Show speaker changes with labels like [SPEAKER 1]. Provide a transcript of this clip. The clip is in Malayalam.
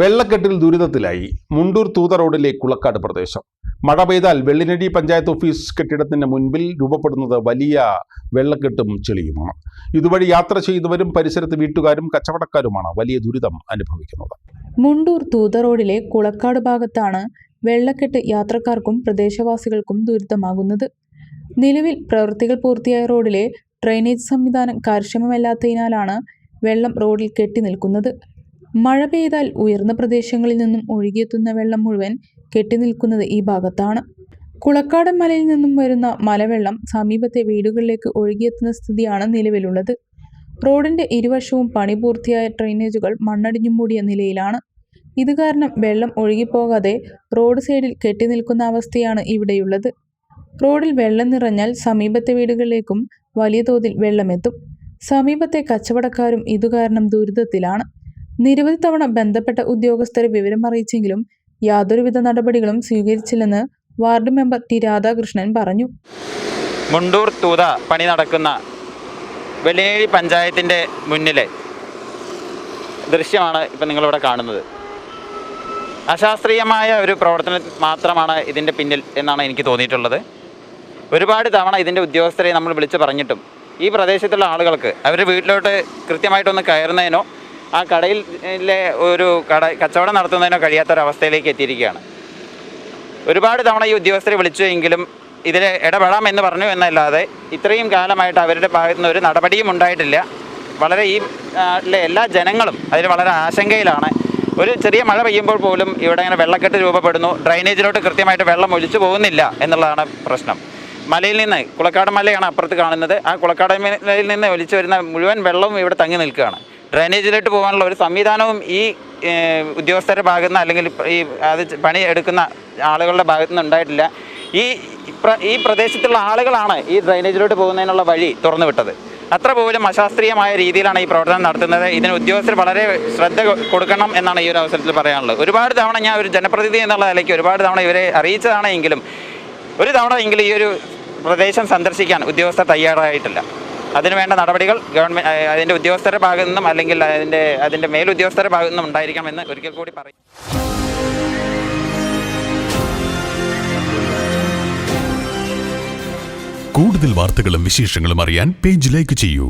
[SPEAKER 1] വെള്ളക്കെട്ടിൽ ദുരിതത്തിലായി മുണ്ടൂർ തൂത റോഡിലെ കുളക്കാട് പ്രദേശം. മഴ പെയ്താൽ വെള്ളിനടി പഞ്ചായത്ത് ഓഫീസ് കെട്ടിടത്തിന് മുൻപിൽ രൂപപ്പെടുന്നത് വലിയ വെള്ളക്കെട്ടും ചെളിയുമാണ്. ഇതുവഴി യാത്ര ചെയ്തവരും പരിസരത്ത് വീട്ടുകാരും കച്ചവടക്കാരുമാണ് വലിയ ദുരിതം അനുഭവിക്കുന്നത്.
[SPEAKER 2] മുണ്ടൂർ തൂത റോഡിലെ കുളക്കാട് ഭാഗത്താണ് വെള്ളക്കെട്ട് യാത്രക്കാർക്കും പ്രദേശവാസികൾക്കും ദുരിതമാകുന്നത്. നിലവിൽ പ്രവൃത്തികൾ പൂർത്തിയായ റോഡിലെ ഡ്രെയിനേജ് സംവിധാനം കാര്യക്ഷമമല്ലാത്തതിനാലാണ് വെള്ളം റോഡിൽ കെട്ടി നിൽക്കുന്നത്. മഴ പെയ്താൽ ഉയർന്ന പ്രദേശങ്ങളിൽ നിന്നും ഒഴുകിയെത്തുന്ന വെള്ളം മുഴുവൻ കെട്ടി നിൽക്കുന്നത് ഈ ഭാഗത്താണ്. കുളക്കാടൻ മലയിൽ നിന്നും വരുന്ന മലവെള്ളം സമീപത്തെ വീടുകളിലേക്ക് ഒഴുകിയെത്തുന്ന സ്ഥിതിയാണ് നിലവിലുള്ളത്. റോഡിന്റെ ഇരുവശവും പണി പൂർത്തിയായ ഡ്രെയിനേജുകൾ മണ്ണടിഞ്ഞു മൂടിയ നിലയിലാണ്. ഇത് കാരണം വെള്ളം ഒഴുകിപ്പോകാതെ റോഡ് സൈഡിൽ കെട്ടിനിൽക്കുന്ന അവസ്ഥയാണ് ഇവിടെയുള്ളത്. റോഡിൽ വെള്ളം നിറഞ്ഞാൽ സമീപത്തെ വീടുകളിലേക്കും വലിയ തോതിൽ വെള്ളമെത്തും. സമീപത്തെ കച്ചവടക്കാരും ഇതുകാരണം ദുരിതത്തിലാണ്. നിരവധി തവണ ബന്ധപ്പെട്ട ഉദ്യോഗസ്ഥരെ വിവരം അറിയിച്ചെങ്കിലും യാതൊരുവിധ നടപടികളും സ്വീകരിച്ചില്ലെന്ന് വാർഡ് മെമ്പർ ടി രാധാകൃഷ്ണൻ പറഞ്ഞു.
[SPEAKER 3] മുണ്ടൂർ തൂത പണി നടക്കുന്ന വലിയ പഞ്ചായത്തിന്റെ മുന്നിലെ ദൃശ്യമാണ് ഇപ്പം നിങ്ങളിവിടെ കാണുന്നത്. അശാസ്ത്രീയമായ ഒരു പ്രവർത്തനം മാത്രമാണ് ഇതിന്റെ പിന്നിൽ എന്നാണ് എനിക്ക് തോന്നിയിട്ടുള്ളത്. ഒരുപാട് തവണ ഇതിന്റെ ഉദ്യോഗസ്ഥരെ നമ്മൾ വിളിച്ച് പറഞ്ഞിട്ടും ഈ പ്രദേശത്തുള്ള ആളുകൾക്ക് അവരുടെ വീട്ടിലോട്ട് കൃത്യമായിട്ടൊന്ന് കയറുന്നതിനോ ആ കടയിലെ ഒരു കട കച്ചവടം നടത്തുന്നതിനോ കഴിയാത്തൊരവസ്ഥയിലേക്ക് എത്തിയിരിക്കുകയാണ്. ഒരുപാട് തവണ ഈ ഉദ്യോഗസ്ഥരെ വിളിച്ചു എങ്കിലും ഇതിൽ ഇടപെടാമെന്ന് പറഞ്ഞു എന്നല്ലാതെ ഇത്രയും കാലമായിട്ട് അവരുടെ ഭാഗത്തു നിന്ന് ഒരു നടപടിയും ഉണ്ടായിട്ടില്ല. വളരെ ഈ നാട്ടിലെ എല്ലാ ജനങ്ങളും അതിൽ വളരെ ആശങ്കയിലാണ്. ഒരു ചെറിയ മഴ പെയ്യുമ്പോൾ പോലും ഇവിടെ ഇങ്ങനെ വെള്ളക്കെട്ട് രൂപപ്പെടുന്നു. ഡ്രൈനേജിലോട്ട് കൃത്യമായിട്ട് വെള്ളം ഒലിച്ചു പോകുന്നില്ല എന്നുള്ളതാണ് പ്രശ്നം. മലയിൽ നിന്ന് കുളക്കാട് മലയാണ് അപ്പുറത്ത് കാണുന്നത്. ആ കുളക്കാട് മലയിൽ നിന്ന് ഒലിച്ചു വരുന്ന മുഴുവൻ വെള്ളവും ഇവിടെ തങ്ങി നിൽക്കുകയാണ്. ഡ്രൈനേജിലോട്ട് പോകാനുള്ള ഒരു സംവിധാനവും ഈ ഉദ്യോഗസ്ഥരുടെ ഭാഗത്തു നിന്ന് അല്ലെങ്കിൽ ഈ അത് പണി എടുക്കുന്ന ആളുകളുടെ ഭാഗത്തു നിന്ന് ഉണ്ടായിട്ടില്ല. ഈ ഈ പ്രദേശത്തുള്ള ആളുകളാണ് ഈ ഡ്രൈനേജിലോട്ട് പോകുന്നതിനുള്ള വഴി തുറന്നു വിട്ടത് അത്ര പോലും അശാസ്ത്രീയമായ രീതിയിലാണ് ഈ പ്രവർത്തനം നടത്തുന്നത്. ഇതിന് ഉദ്യോഗസ്ഥർ വളരെ ശ്രദ്ധ കൊടുക്കണം എന്നാണ് ഈ ഒരു അവസരത്തിൽ പറയാനുള്ളത്. ഒരുപാട് തവണ ഞാൻ ഒരു ജനപ്രതിനിധി എന്നുള്ള നിലയ്ക്ക് ഒരുപാട് തവണ ഇവരെ അറിയിച്ചതാണെങ്കിലും ഒരു തവണ എങ്കിലും ഈ ഒരു പ്രദേശം സന്ദർശിക്കാൻ ഉദ്യോഗസ്ഥർ തയ്യാറായിട്ടില്ല. അതിനുവേണ്ട നടപടികൾ ഗവൺമെന്റ് അതിന്റെ ഉദ്യോഗസ്ഥരുടെ ഭാഗത്തു നിന്നും അല്ലെങ്കിൽ അതിന്റെ അതിന്റെ മേലുദ്യോഗസ്ഥരുടെ ഭാഗത്തു നിന്നും ഉണ്ടായിരിക്കണമെന്ന് ഒരിക്കൽ കൂടി പറയും.
[SPEAKER 4] കൂടുതൽ വാർത്തകളും വിശേഷങ്ങളും അറിയാൻ പേജ് ലൈക്ക് ചെയ്യൂ.